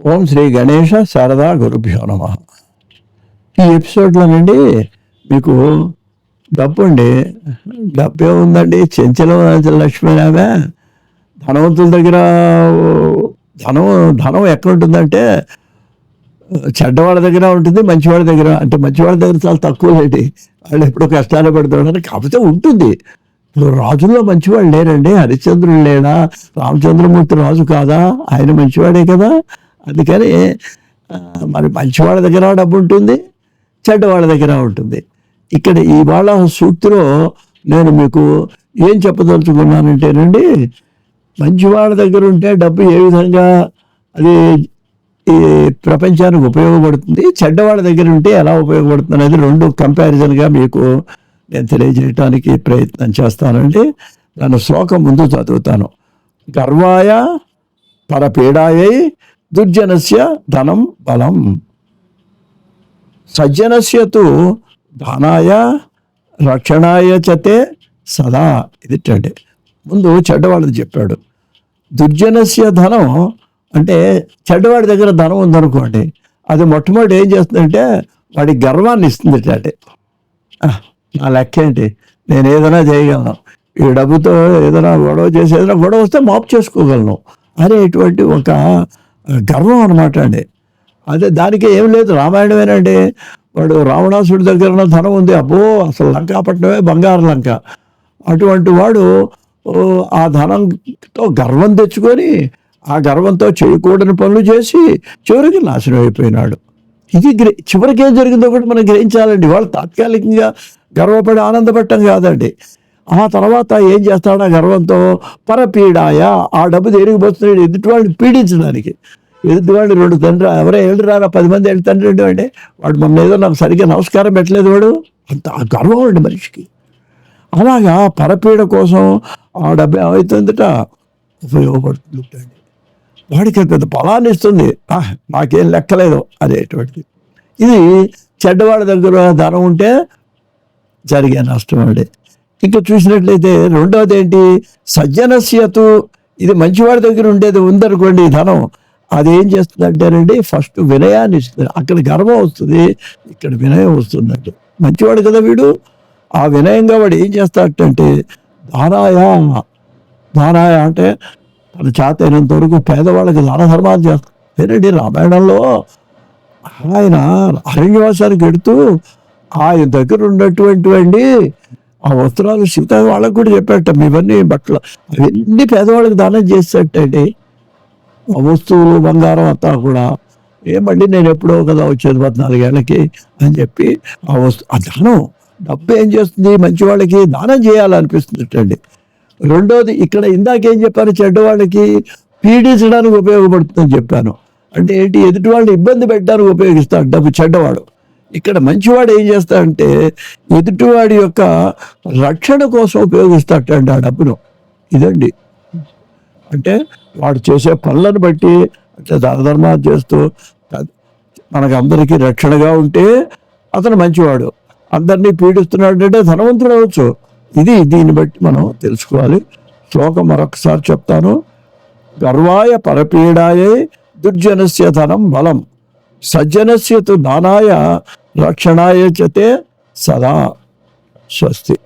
ఓం శ్రీ గణేష శారదా గురుభ్యో నమ. ఈ ఎపిసోడ్లోనండి మీకు డబ్బు అండి డబ్బు ఏముందండి చెంచలం లక్ష్మీనామే ధనవంతుల దగ్గర ధనం ధనం ఎక్కడ ఉంటుందంటే చెడ్డవాళ్ళ దగ్గర ఉంటుంది మంచివాళ్ళ దగ్గర. అంటే మంచివాళ్ళ దగ్గర చాలా తక్కువ లేండి. వాళ్ళు ఎప్పుడో కష్టాలు పడుతున్నారు. కాకపోతే ఉంటుంది. ఇప్పుడు రాజుల్లో మంచివాళ్ళు లేరండి. హరిశ్చంద్రుడు లేడా? రామచంద్రమూర్తి రాజు కాదా? ఆయన మంచివాడే కదా. అందుకని మరి మంచివాళ్ళ దగ్గర డబ్బు ఉంటుంది చెడ్డవాళ్ళ దగ్గర ఉంటుంది. ఇక్కడ ఇవాళ సూక్తిలో నేను మీకు ఏం చెప్పదలుచుకున్నానంటేనండి మంచివాళ్ళ దగ్గర ఉంటే డబ్బు ఏ విధంగా అది ఈ ప్రపంచానికి ఉపయోగపడుతుంది చెడ్డవాళ్ళ దగ్గర ఉంటే ఎలా ఉపయోగపడుతుంది అనేది రెండు కంపారిజన్గా మీకు నేను తెలియజేయటానికి ప్రయత్నం చేస్తానండి. నన్ను శ్లోకం ముందు చదువుతాను. గర్వాయ పరపీడాయై దుర్జనస్య ధనం బలం. సజ్జనస్యతు దానాయ రక్షణాయ చతే సదా. ఇది అంటే ముందు చెడ్డవాళ్ళది చెప్పాడు. దుర్జనస్య ధనం అంటే చెడ్డవాడి దగ్గర ధనం ఉందనుకోండి అది మొట్టమొదటి ఏం చేస్తుందంటే వాడి గర్వాన్ని ఇస్తుంది అంటే నా లెక్క ఏంటి? నేను ఏదైనా చేయగలను. ఈ డబ్బుతో ఏదైనా గొడవ చేసి ఏదైనా గొడవ వస్తే మాపు చేసుకోగలను అనేటువంటి ఒక గర్వం అనమాట అండి. అదే దానికి ఏం లేదు రామాయణమేనండి. వాడు రావణాసుడి దగ్గర ఉన్న ధనం ఉంది. అబ్బో అసలు లంకాపట్నమే బంగారు లంక. అటువంటి వాడు ఆ ధనంతో గర్వం తెచ్చుకొని ఆ గర్వంతో చేయకూడని పనులు చేసి చివరికి నాశనం అయిపోయినాడు. ఇది గ్ర చివరికి ఏం జరిగిందో కూడా మనం గ్రహించాలండి. వాళ్ళు తాత్కాలికంగా గర్వపడి ఆనందపడటం కాదండి. ఆ తర్వాత ఏం చేస్తాడో ఆ గర్వంతో పరపీడాయ ఆ డబ్బు దేనికి పోతున్నాడు? ఎదుటి వాడిని పీడించడానికి. ఎదుటి వాడిని రెండు తండ్రి ఎవరో ఏళ్ళు పది మంది ఏళ్ళు తండ్రి అంటే వాడు. మమ్మల్ని ఏదో నాకు సరిగ్గా నమస్కారం పెట్టలేదు వాడు. అంత గర్వం అండి మనిషికి. అలాగా పరపీడ కోసం ఆ డబ్బు ఏమవుతుందట ఉపయోగపడుతుంది వాడికి పెద్ద బలాన్ని ఇస్తుంది. నాకేం లెక్కలేదు అనేటువంటిది. ఇది చెడ్డవాడి దగ్గర ధనం ఉంటే జరిగే నష్టం అండి. ఇంకా చూసినట్లయితే రెండవది ఏంటి సజ్జనస్యతు. ఇది మంచివాడి దగ్గర ఉండేది ఉందనుకోండి ధనం. అది ఏం చేస్తుందంటేనండి ఫస్ట్ వినయాన్ని ఇస్తుంది. అక్కడ గర్వం వస్తుంది ఇక్కడ వినయం వస్తుందంట. మంచివాడు కదా వీడు? ఆ వినయంగా వాడు ఏం చేస్తాడంటే దానాయ దానాయ అంటే తన చేత అయినంత వరకు పేదవాళ్ళకి దాన ధర్మాలు చేస్తారు ఏనండి రామాయణంలో ఆయన అరణ్యవాసానికి వెడుతూ ఆయన దగ్గర ఉన్నటువంటివండి ఆ వస్త్రాలు సీత వాళ్ళకు కూడా చెప్పాట ఇవన్నీ బట్టలు అవన్నీ పేదవాళ్ళకి దానం చేసేటండి ఆ వస్తువులు బంగారం అంతా కూడా ఏమండి నేను ఎప్పుడో కదా వచ్చేది పద్నాలుగేళ్ళకి అని చెప్పి ఆ వస్తు ఆ దానం డబ్బు ఏం చేస్తుంది? మంచి వాళ్ళకి దానం చేయాలనిపిస్తుందండి. రెండోది ఇక్కడ ఇందాకేం చెప్పాను చెడ్డవాళ్ళకి పీడించడానికి ఉపయోగపడుతుందని చెప్పాను. అంటే ఏంటి? ఎదుటి వాళ్ళని ఇబ్బంది పెట్టడానికి ఉపయోగిస్తాడు డబ్బు చెడ్డవాడు. ఇక్కడ మంచివాడు ఏం చేస్తాడంటే ఎదుటివాడి యొక్క రక్షణ కోసం ఉపయోగిస్తాడండి ఆ డబ్బును. ఇదండి. అంటే వాడు చేసే పనులను బట్టి అంటే దాన చేస్తూ మనకు అందరికీ రక్షణగా ఉంటే అతను మంచివాడు. అందరినీ పీడిస్తున్నాడు అంటే ధనవంతుడు అవచ్చు ఇది దీన్ని బట్టి మనం తెలుసుకోవాలి. శ్లోకం మరొకసారి చెప్తాను. గర్వాయ పరపీడాయే దుర్జనస్య ధనం బలం. సజ్జనస్య తు దానాయ రక్షణాయ చతే సదా స్వస్తి